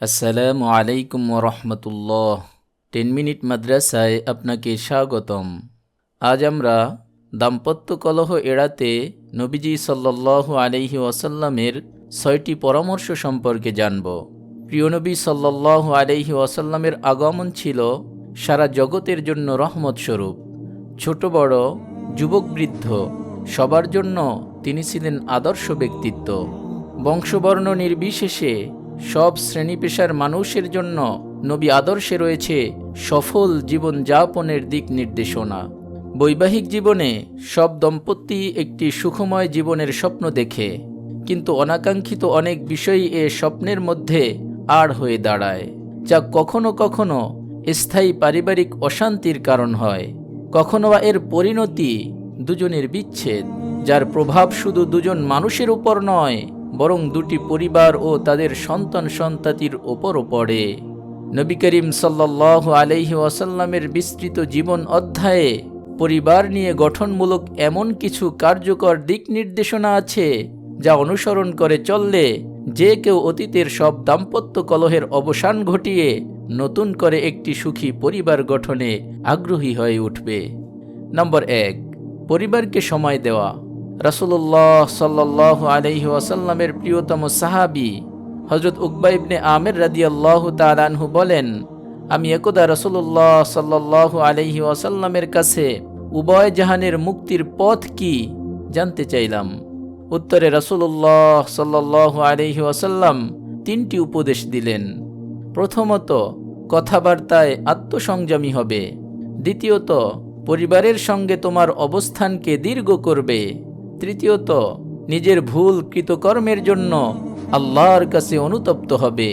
আসসালামু আলাইকুম রহমতুল্লাহ। Ten minute মাদ্রাসায় আপনাকে স্বাগতম। আজ আমরা দাম্পত্য কলহ এড়াতে নবীজি সাল্লাল্লাহু আলাইহি ওয়াসাল্লামের ছয়টি পরামর্শ সম্পর্কে জানব। প্রিয় নবী সাল্লাল্লাহু আলাইহি ওয়াসাল্লামের আগমন ছিল সারা জগতের জন্য রহমত স্বরূপ ছোট বড়, যুবক বৃদ্ধ, সবার জন্য তিনি ছিলেন আদর্শ ব্যক্তিত্ব। বংশবর্ণ নির্বিশেষে সব শ্রেণি পেশার মানুষের জন্য নবী আদর্শে রয়েছে সফল জীবন যাপনের দিক নির্দেশনা। বৈবাহিক জীবনে সব দম্পতি একটি সুখময় জীবনের স্বপ্ন দেখে, কিন্তু অনাকাঙ্ক্ষিত অনেক বিষয়ই এ স্বপ্নের মধ্যে আড় হয়ে দাঁড়ায়, যা কখনো কখনো স্থায়ী পারিবারিক অশান্তির কারণ হয়। কখনো বা এর পরিণতি দুজনের বিচ্ছেদ, যার প্রভাব শুধু দুজন মানুষের উপর নয় বরং দুটি পরিবার ও তাদের সন্তান সন্তাতির ওপরও পড়ে। নবী করিম সাল্লাহ আলহি ওয়াসাল্লামের বিস্তৃত জীবন অধ্যায়ে পরিবার নিয়ে গঠনমূলক এমন কিছু কার্যকর দিক নির্দেশনা আছে, যা অনুসরণ করে চললে যে কেউ অতীতের সব দাম্পত্য কলহের অবসান ঘটিয়ে নতুন করে একটি সুখী পরিবার গঠনে আগ্রহী হয়ে উঠবে। নম্বর এক, পরিবারকে সময় দেওয়া। রাসুল্লাহ সাল্লাহ আলহি ওয়াসাল্লামের প্রিয়তম সাহাবি হজরত উকবা ইবনে আমের রাদিয়াল্লাহু তালানহু বলেন, আমি একদা রসুল্লাহ সাল্লাহ আলহি ওয়াসাল্লামের কাছে উভয় জাহানের মুক্তির পথ কি জানতে চাইলাম। উত্তরে রসুল্লাহ সাল্লাহ আলহি ওয়াসাল্লাম তিনটি উপদেশ দিলেন। প্রথমত, কথাবার্তায় আত্মসংযমী হবে। দ্বিতীয়ত, পরিবারের সঙ্গে তোমার অবস্থানকে দীর্ঘ করবে। তৃতীয়ত, নিজের ভুল কৃতকর্মের জন্য আল্লাহর কাছে অনুতপ্ত হবে।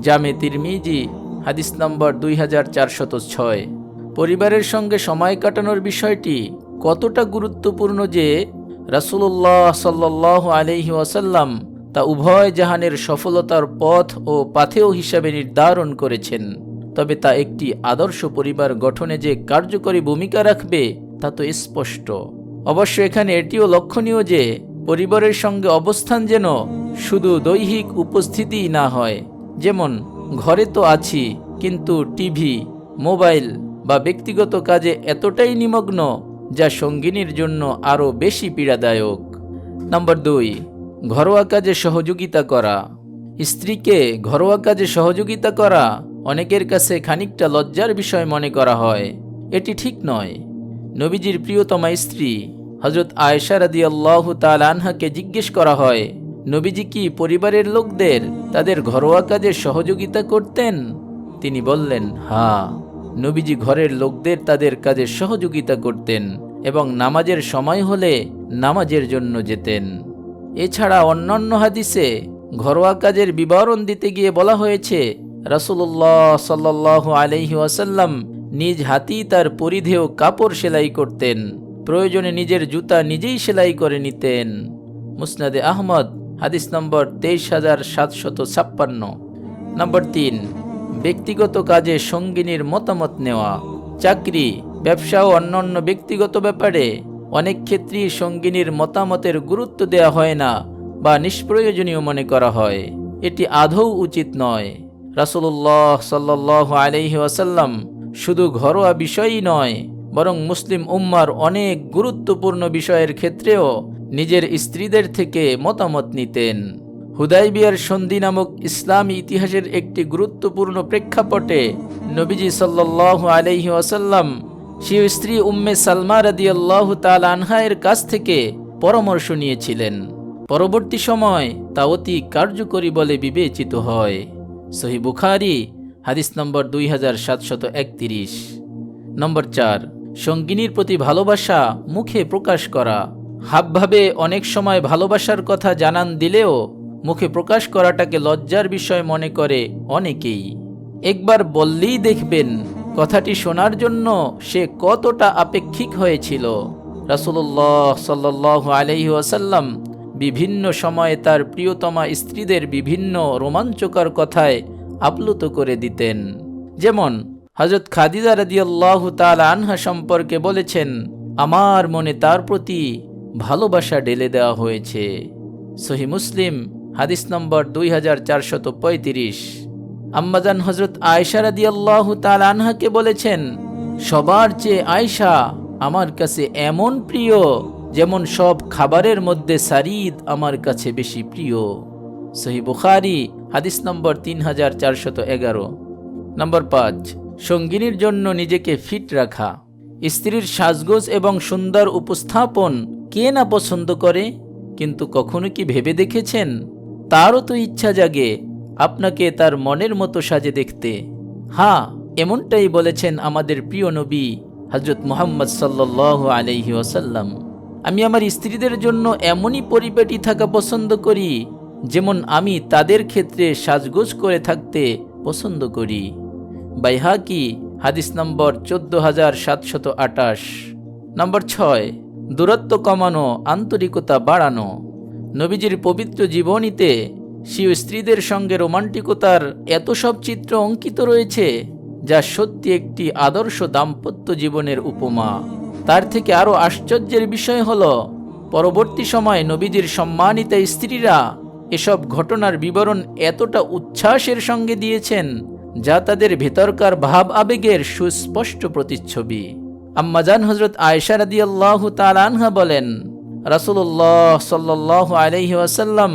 জামে তিরমিজি, হাদিস নম্বর দুই হাজার চারশত ছয়। পরিবারের সঙ্গে সময় কাটানোর বিষয়টি কতটা গুরুত্বপূর্ণ যে রাসুল্লাহ সাল্লাহ আলহি ওয়াসাল্লাম তা উভয় জাহানের সফলতার পথ ও পাথেয় হিসাবে নির্ধারণ করেছেন। তবে তা একটি আদর্শ পরিবার গঠনে যে কার্যকরী ভূমিকা রাখবে, তা তো স্পষ্ট। অবশ্য এখানে এটিও লক্ষণীয় যে, পরিবারের সঙ্গে অবস্থান যেন শুধু দৈহিক উপস্থিতিই না হয়। যেমন, ঘরে তো আছি, কিন্তু টিভি, মোবাইল বা ব্যক্তিগত কাজে এতটাই নিমগ্ন, যা সঙ্গিনীর জন্য আরও বেশি পীড়াদায়ক। নম্বর দুই, ঘরোয়া কাজে সহযোগিতা করা। স্ত্রীকে ঘরোয়া কাজে সহযোগিতা করা অনেকের কাছে খানিকটা লজ্জার বিষয় মনে করা হয়। এটি ঠিক নয়। নবীজির প্রিয়তমা স্ত্রী হজরত আয়েশা রাদি আল্লাহ তাল আনহাকে জিজ্ঞেস করা হয়, নবীজি কি পরিবারের লোকদের তাদের ঘরোয়া কাজে সহযোগিতা করতেন? তিনি বললেন হ্যাঁ নবীজি ঘরের লোকদের তাদের কাজে সহযোগিতা করতেন এবং নামাজের সময় হলে নামাজের জন্য যেতেন। এছাড়া অন্যান্য হাদিসে ঘরোয়া কাজের বিবরণ দিতে গিয়ে বলা হয়েছে রাসুল্লাহ সাল্লাহ আলহি ওয়াসাল্লাম নিজ হাতেই তার পরিধেয় কাপড় সেলাই করতেন। প্রয়োজনে নিজের জুতা নিজেই সেলাই করে নিতেন। মুসনাদে আহমদ, হাদিস নম্বর তেইশ হাজার সাতশত ছাপ্পান্ন। নম্বর তিন, ব্যক্তিগত কাজে সঙ্গিনীর মতামত নেওয়া। চাকরি, ব্যবসা ও অন্যান্য ব্যক্তিগত ব্যাপারে অনেক ক্ষেত্রেই সঙ্গিনীর মতামতের গুরুত্ব দেওয়া হয় না বা নিষ্প্রয়োজনীয় মনে করা হয়। এটি আদৌ উচিত নয়। রাসুল্লাহ সাল্লাহ আলহি ওয়াসাল্লাম শুধু ঘরোয়া বিষয়ই নয় বরং মুসলিম উম্মার অনেক গুরুত্বপূর্ণ বিষয়ের ক্ষেত্রেও নিজের স্ত্রীদের থেকে মতামত নিতেন। হুদাইবিয়ার সন্ধি নামক ইসলামী ইতিহাসের একটি গুরুত্বপূর্ণ প্রেক্ষাপটে নবীজি সাল্লাহ আলহি ওয়াসাল্লাম সেই স্ত্রী উম্মে সালমা রাদিয়াল্লাহ তাল আনহায়ের কাছ থেকে পরামর্শ নিয়েছিলেন। পরবর্তী সময় তা অতি কার্যকরী বলে বিবেচিত হয়। সহি বুখারি, হাদিস নম্বর দুই হাজার সাতশত একত্রিশ। নম্বর চার সঙ্গিনীর প্রতি ভালোবাসা মুখে প্রকাশ করা। হাবভাবে অনেক সময় ভালোবাসার কথা জানান দিলেও মুখে প্রকাশ করাটাকে লজ্জার বিষয় মনে করে অনেকেই। একবার বললেই দেখবেন, কথাটি শোনার জন্য সে কতটা আপেক্ষিক হয়েছিল। রাসুল্লাহ সাল্লাহ আলহি ওয়াসাল্লাম বিভিন্ন সময়ে তার প্রিয়তমা স্ত্রীদের বিভিন্ন রোমাঞ্চকর কথায় আপ্লুত করে দিতেন। যেমন হজরত খাদিজা রাদিয়াল্লাহু তাল আনহা সম্পর্কে বলেছেন, আমার মনে তার প্রতি ভালোবাসা ঢেলে দেওয়া হয়েছে। সহি মুসলিম, হাদিস নম্বর দুই হাজার চারশত পঁয়ত্রিশ। আম্মাজান হজরত আয়সা রাদি আল্লাহ আনহাকে বলেছেন, সবার চেয়ে আয়সা আমার কাছে এমন প্রিয় যেমন সব খাবারের মধ্যে সারিদ আমার কাছে বেশি প্রিয়। সহি বুখারি, হাদিস নম্বর তিন হাজার চারশত এগারো। নম্বর পাঁচ সঙ্গিনীর জন্য নিজেকে ফিট রাখা। স্ত্রীর সাজগোজ এবং সুন্দর উপস্থাপন কে না পছন্দ করে? কিন্তু কখনো কি ভেবে দেখেছেন? তারও তো ইচ্ছা জাগে আপনাকে তার মনের মতো সাজে দেখতে। হ্যাঁ এমনটাই বলেছেন আমাদের প্রিয় নবী হজরত মোহাম্মদ সাল্লাহ আলহি ওসাল্লাম আমি আমার স্ত্রীদের জন্য এমনই পরিপাটি থাকা পছন্দ করি, যেমন আমি তাদের ক্ষেত্রে সাজগোজ করে থাকতে পছন্দ করি। বাইহাকি, হাদিস নম্বর চোদ্দ হাজার সাতশত আটাশ নম্বর ছয়, দূরত্ব কমানো, আন্তরিকতা বাড়ানো। নবীজির পবিত্র জীবনীতে স্বীয় স্ত্রীদের সঙ্গে রোমান্টিকতার এত সব চিত্র অঙ্কিত রয়েছে, যা সত্যি একটি আদর্শ দাম্পত্য জীবনের উপমা। তার থেকে আরও আশ্চর্যের বিষয় হল, পরবর্তী সময়ে নবীজির সম্মানিতা স্ত্রীরা এসব ঘটনার বিবরণ এতটা উচ্ছ্বাসের সঙ্গে দিয়েছেন যা তাদের ভেতরকার ভাব আবেগের সুস্পষ্ট প্রতিচ্ছবি। আম্মাজান হজরত আয়সা রাদি আল্লাহ তালানহা বলেন রাসুল্লাহ সাল্লাহ আলহি ওয়াসাল্লাম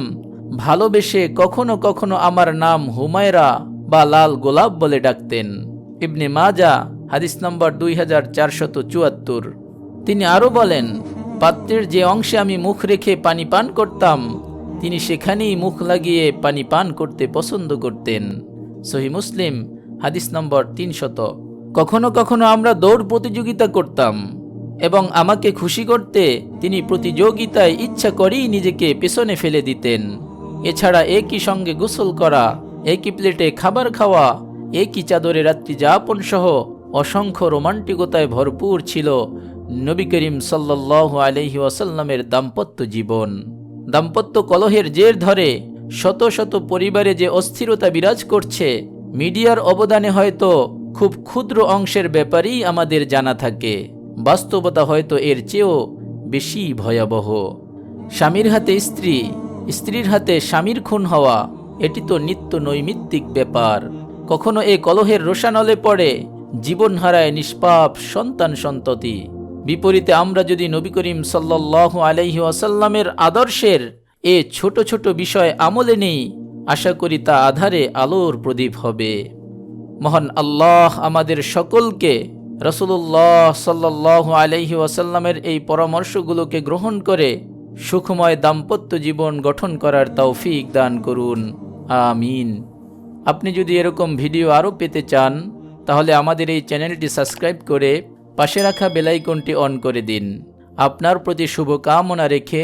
ভালোবেসে কখনো কখনো আমার নাম হুমায়রা বা লাল গোলাপ বলে ডাকতেন। ইবনে মাজা, হাদিস নম্বর দুই হাজার চুয়াত্তর। তিনি আরও বলেন, পাত্রের যে অংশে আমি মুখ রেখে পানি পান করতাম, তিনি সেখানেই মুখ লাগিয়ে পানি পান করতে পছন্দ করতেন। সহি মুসলিম, হাদিস নম্বর তিনশত। কখনো কখনো আমরা দৌড় প্রতিযোগিতা করতাম এবং আমাকে খুশি করতে তিনি প্রতিযোগিতায় ইচ্ছা করেই নিজেকে পেছনে ফেলে দিতেন। এছাড়া একই সঙ্গে গোসল করা, একই প্লেটে খাবার খাওয়া, একই চাদরে রাত্রি যাপন সহ অসংখ্য রোমান্টিকতায় ভরপুর ছিল নবী করিম সাল্লাহ আলহি ওয়াসাল্লামের দাম্পত্য জীবন। দাম্পত্য কলহের জের ধরে শত শত পরিবারে যে অস্থিরতা বিরাজ করছে, মিডিয়ার অবদানে হয়তো খুব ক্ষুদ্র অংশের ব্যাপারেই আমাদের জানা থাকে। বাস্তবতা হয়তো এর চেয়েও বেশি ভয়াবহ। স্বামীর হাতে স্ত্রী, স্ত্রীর হাতে স্বামীর খুন হওয়া, এটি তো নিত্য নৈমিত্তিক ব্যাপার। কখনো এ কলহের রোশানলে পড়ে, জীবন হারায় নিষ্পাপ সন্তান সন্ততি। বিপরীতে আমরা যদি নবী করিম সাল্লাহ আলাইহি আসাল্লামের আদর্শের এ ছোট ছোট বিষয় আমলে নেই। আশা করি তা আধারে আলোর প্রদীপ হবে। মহান আল্লাহ আমাদের সকলকে রসুল্লাহ সাল্লাহ আলহি ওয়াসাল্লামের এই পরামর্শগুলোকে গ্রহণ করে সুখময় দাম্পত্য জীবন গঠন করার তৌফিক দান করুন। আমিন। আপনি যদি এরকম ভিডিও আরও পেতে চান, তাহলে আমাদের এই চ্যানেলটি সাবস্ক্রাইব করে পাশে রাখা বেলাইকনটি অন করে দিন। আপনার প্রতি শুভকামনা রেখে